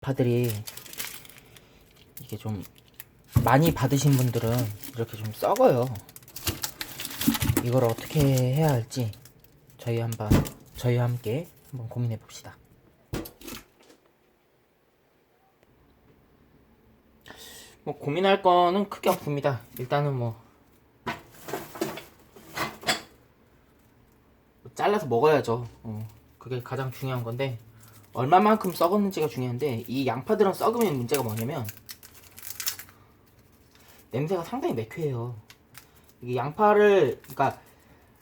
파들이 이게 좀 많이 받으신 분들은 이렇게 좀 썩어요. 이걸 어떻게 해야 할지 저희 한번 저희와 함께 한번 고민해 봅시다. 뭐 고민할 거는 크게 없습니다. 일단은 뭐 잘라서 먹어야죠. 어, 그게 가장 중요한 건데 얼마만큼 썩었는지가 중요한데 이 양파들은 썩으면 문제가 뭐냐면 냄새가 상당히 매캐해요. 이게 양파를 그러니까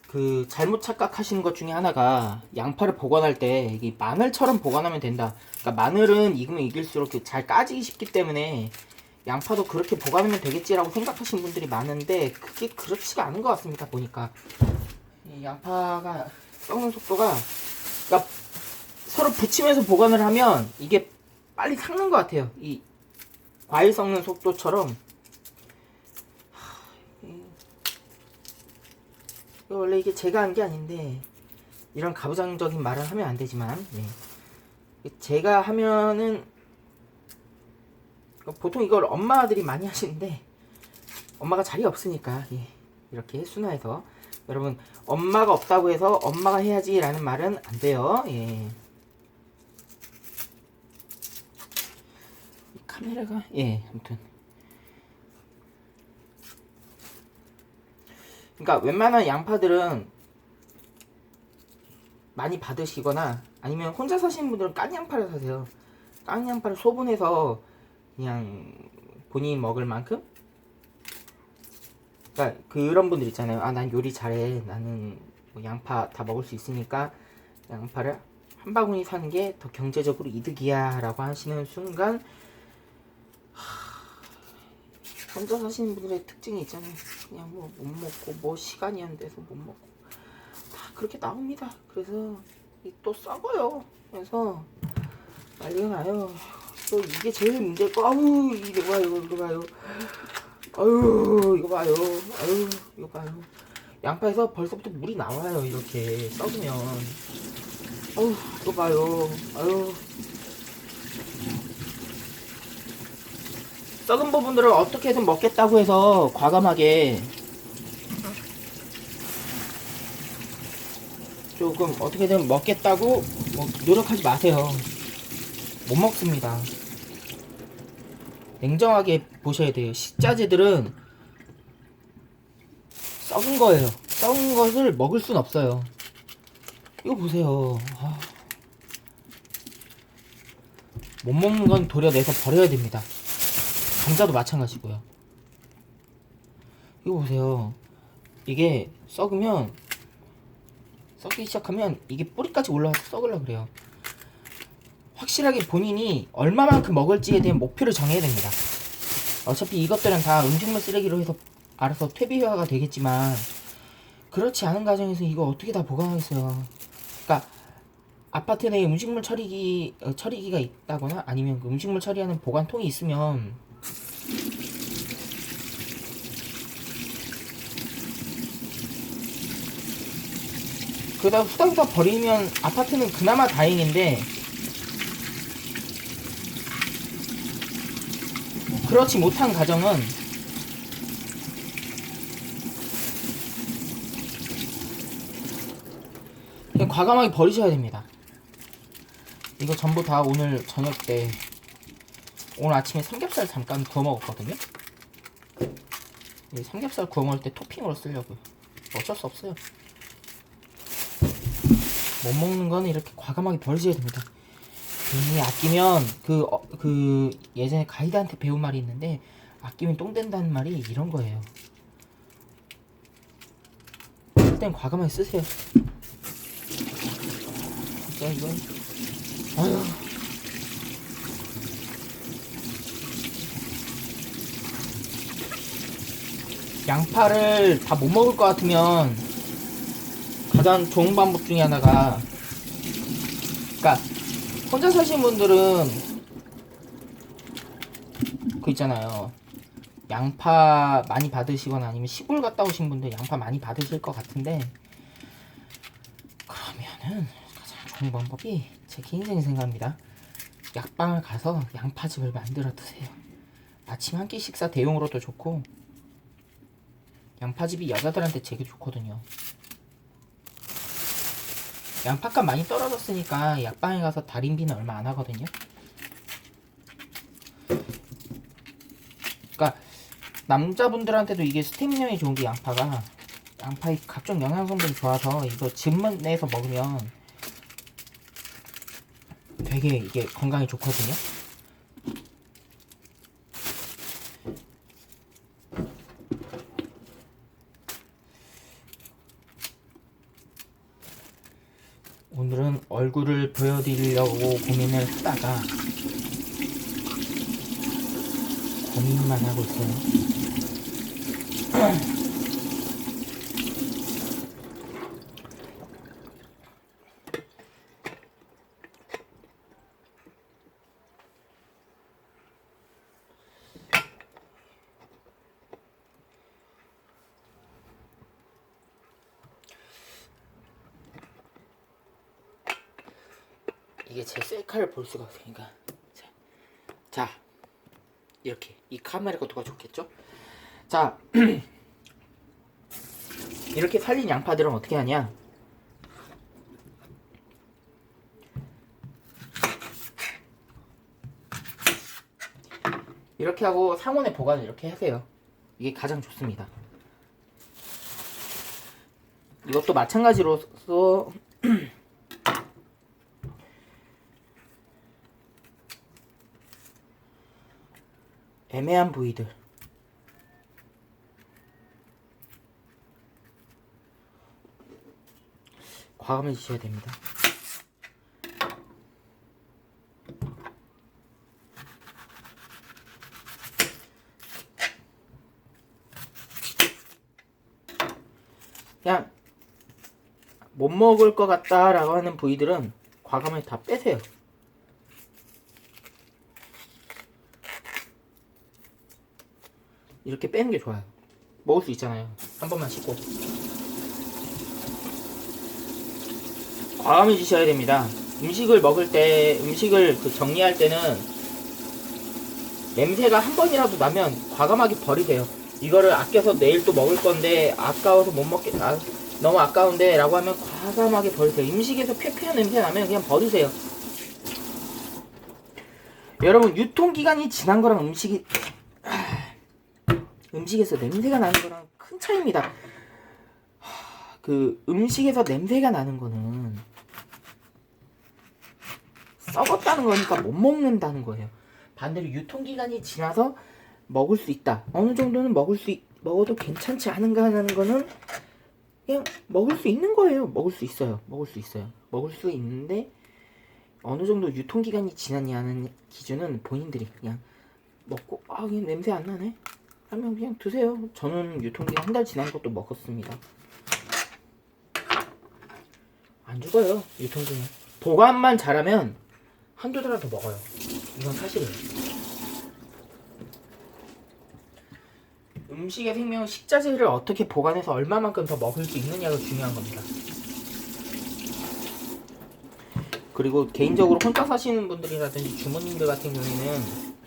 그 잘못 착각하시는 것 중에 하나가 양파를 보관할 때 이게 마늘처럼 보관하면 된다. 그러니까 마늘은 익으면 익을수록 그잘 까지기 쉽기 때문에 양파도 그렇게 보관하면 되겠지라고 생각하시는 분들이 많은데 그게 그렇지가 않은 것 같습니다. 보니까 이 양파가 썩는 속도가 그러니까 서로 붙이면서 보관을 하면 이게 빨리 삭는 것 같아요. 이 과일 썩는 속도처럼 원래 이게 제가 한 게 아닌데 이런 가부장적인 말을 하면 안 되지만 예. 제가 하면은 보통 이걸 엄마들이 많이 하시는데 엄마가 자리 없으니까 예. 이렇게 순화해서 여러분 엄마가 없다고 해서 엄마가 해야지라는 말은 안 돼요. 예. 카메라가 예 아무튼 그러니까 웬만한 양파들은 많이 받으시거나 아니면 혼자 사시는 분들은 깐 양파를 사세요. 깐 양파를 소분해서 그냥 본인이 먹을 만큼 그러니까 그런 분들 있잖아요. 아, 난 요리 잘해. 나는 뭐 양파 다 먹을 수 있으니까 양파를 한 바구니 사는 게 더 경제적으로 이득이야 라고 하시는 순간 하, 혼자 사시는 분들의 특징이 있잖아요. 그냥 뭐 못 먹고 뭐 시간이 안 돼서 못 먹고 다 그렇게 나옵니다. 그래서 이또 썩어요. 그래서 난리가 나요. 또 이게 제일 문제고 아우 이거 봐요 이거 봐요. 아유 이거 봐요 아유 이거 봐요 양파에서 벌써부터 물이 나와요 이렇게 썩으면 아유 이거 봐요 아유 썩은 부분들을 어떻게든 먹겠다고 해서 과감하게 조금 어떻게든 먹겠다고 뭐 노력하지 마세요 못 먹습니다 냉정하게 보셔야 돼요. 식자재들은 썩은 거예요. 썩은 것을 먹을 순 없어요. 이거 보세요. 아. 못 먹는 건 도려 내서 버려야 됩니다. 감자도 마찬가지고요. 이거 보세요. 이게 썩으면 썩기 시작하면 이게 뿌리까지 올라와서 썩으려 그래요. 확실하게 본인이 얼마만큼 먹을지에 대한 목표를 정해야 됩니다. 어차피 이것들은 다 음식물 쓰레기로 해서 알아서 퇴비화가 되겠지만 그렇지 않은 가정에서 이거 어떻게 다 보관하겠어요. 그러니까 아파트 내에 음식물 처리기 어, 처리기가 있다거나 아니면 그 음식물 처리하는 보관통이 있으면 그러다 후다후다 버리면 아파트는 그나마 다행인데 그렇지 못한 가정은 과감하게 버리셔야 됩니다. 이거 전부 다 오늘 저녁 때 오늘 아침에 삼겹살 잠깐 구워 먹었거든요. 이 삼겹살 구워 먹을 때 토핑으로 쓰려고요. 어쩔 수 없어요. 못 먹는 거는 이렇게 과감하게 버리셔야 됩니다. 괜히 아끼면 그, 어, 그 예전에 가이드한테 배운 말이 있는데 아끼면 똥 된다는 말이 이런 거예요. 일단 과감하게 쓰세요. 진짜 이건 아유. 양파를 다 못 먹을 것 같으면 가장 좋은 방법 중에 하나가 그러니까 혼자 사시는 분들은 그 있잖아요. 양파 많이 받으시거나 아니면 시골 갔다 오신 분들 양파 많이 받으실 것 같은데 그러면은 가장 좋은 방법이 제 개인적인 생각입니다. 약방을 가서 양파즙을 만들어 드세요. 아침 한 끼 식사 대용으로도 좋고 양파즙이 여자들한테 되게 좋거든요. 양파값 많이 떨어졌으니까 약방에 가서 달인비는 얼마 안 하거든요. 그러니까 남자분들한테도 이게 스태미너에 좋은 게 양파가 양파의 각종 영양 성분이 좋아서 이거 즙만 내서 먹으면 되게 이게 건강에 좋거든요. 오늘은 얼굴을 보여드리려고 고민을 하다가 고민만 하고 있어요. 이게 제 셀카를 볼 수가 없으니까 자, 자 이렇게 이 카메라가 더 좋겠죠? 자 이렇게 살린 양파들은 어떻게 하냐? 이렇게 하고 상온에 보관을 이렇게 하세요. 이게 가장 좋습니다. 이것도 마찬가지로서 애매한 부위들 과감히 지셔야 됩니다. 그냥 못 먹을 것 같다라고 하는 부위들은 과감히 다 빼세요. 이렇게 빼는 게 좋아요. 먹을 수 있잖아요. 한 번만 씻고. 과감히 드셔야 됩니다. 음식을 먹을 때, 음식을 그 정리할 때는 냄새가 한 번이라도 나면 과감하게 버리세요. 이거를 아껴서 내일 또 먹을 건데 아까워서 못 먹겠, 아, 너무 아까운데 라고 하면 과감하게 버리세요. 음식에서 쾌쾌한 냄새 나면 그냥 버리세요. 여러분, 유통기간이 지난 거랑 음식이 음식에서 냄새가 나는 거랑 큰 차이입니다. 하, 그 음식에서 냄새가 나는 거는 썩었다는 거니까 못 먹는다는 거예요. 반대로 유통기간이 지나서 먹을 수 있다. 어느 정도는 먹을 수 있, 먹어도 괜찮지 않은가 하는 거는 그냥 먹을 수 있는 거예요. 먹을 수 있어요. 먹을 수 있어요. 먹을 수 있는데 어느 정도 유통기간이 지났냐는 기준은 본인들이 그냥 먹고 아 그냥 냄새 안 나네 하면 그냥 드세요. 저는 유통기간 한달 지난 것도 먹었습니다. 안 죽어요, 유통기간. 보관만 잘하면 한두 달은 더 먹어요. 이건 사실이에요. 음식의 생명은 식자재를 어떻게 보관해서 얼마만큼 더 먹을 수 있느냐가 중요한 겁니다. 그리고 개인적으로 혼자 사시는 분들이라든지 주부님들 같은 경우에는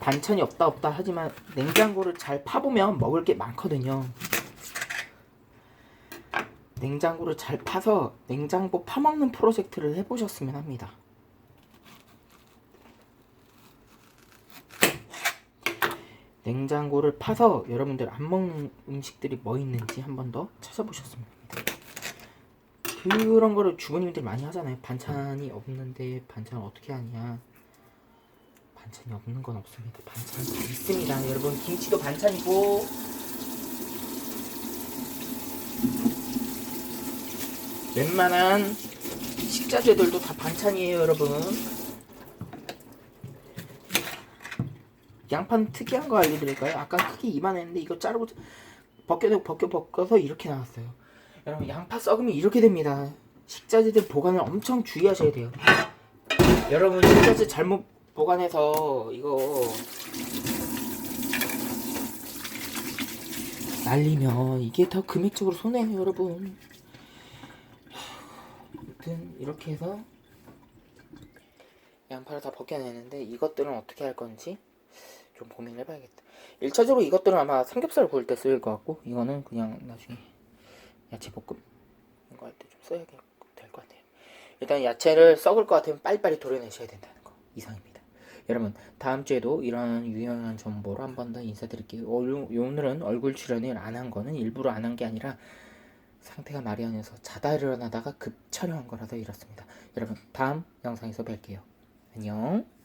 반찬이 없다 없다 하지만 냉장고를 잘 파보면 먹을 게 많거든요. 냉장고를 잘 파서 냉장고 파먹는 프로젝트를 해보셨으면 합니다. 냉장고를 파서 여러분들 안 먹는 음식들이 뭐 있는지 한 번 더 찾아보셨으면 합니다. 그런 거를 주부님들 많이 하잖아요. 반찬이 없는데 반찬 어떻게 하냐. 반찬이 없는 건 없습니다. 반찬 다 있습니다. 여러분 김치도 반찬이고 웬만한 식자재들도 다 반찬이에요, 여러분. 양파는 특이한 거 알려드릴까요? 아까 크기 이만했는데 이거 자르고 벗겨서 벗겨 벗겨서 이렇게 나왔어요. 여러분 양파 썩으면 이렇게 됩니다. 식자재들 보관을 엄청 주의하셔야 돼요. 여러분 식자재 잘못 보관해서 이거 날리면 이게 더 금액적으로 손해예요 여러분 아무튼 이렇게 해서 양파를 다 벗겨내는데 이것들은 어떻게 할 건지 좀 고민을 해봐야겠다. 1차적으로 이것들은 아마 삼겹살 구울 때쓸것 같고 이거는 그냥 나중에 야채 볶음 이거 할 때 좀 써야 될 것 같아요. 일단 야채를 썩을 것 같으면 빨리빨리 도려내셔야 된다는 거 이상입니다. 여러분 다음 주에도 이런 유용한 정보로 한 번 더 인사드릴게요. 오늘- 오늘은 얼굴 출연을 안 한 거는 일부러 안 한 게 아니라 상태가 말이 안 해서 자다 일어나다가 급 촬영한 거라서 이렇습니다. 여러분 다음 영상에서 뵐게요. 안녕.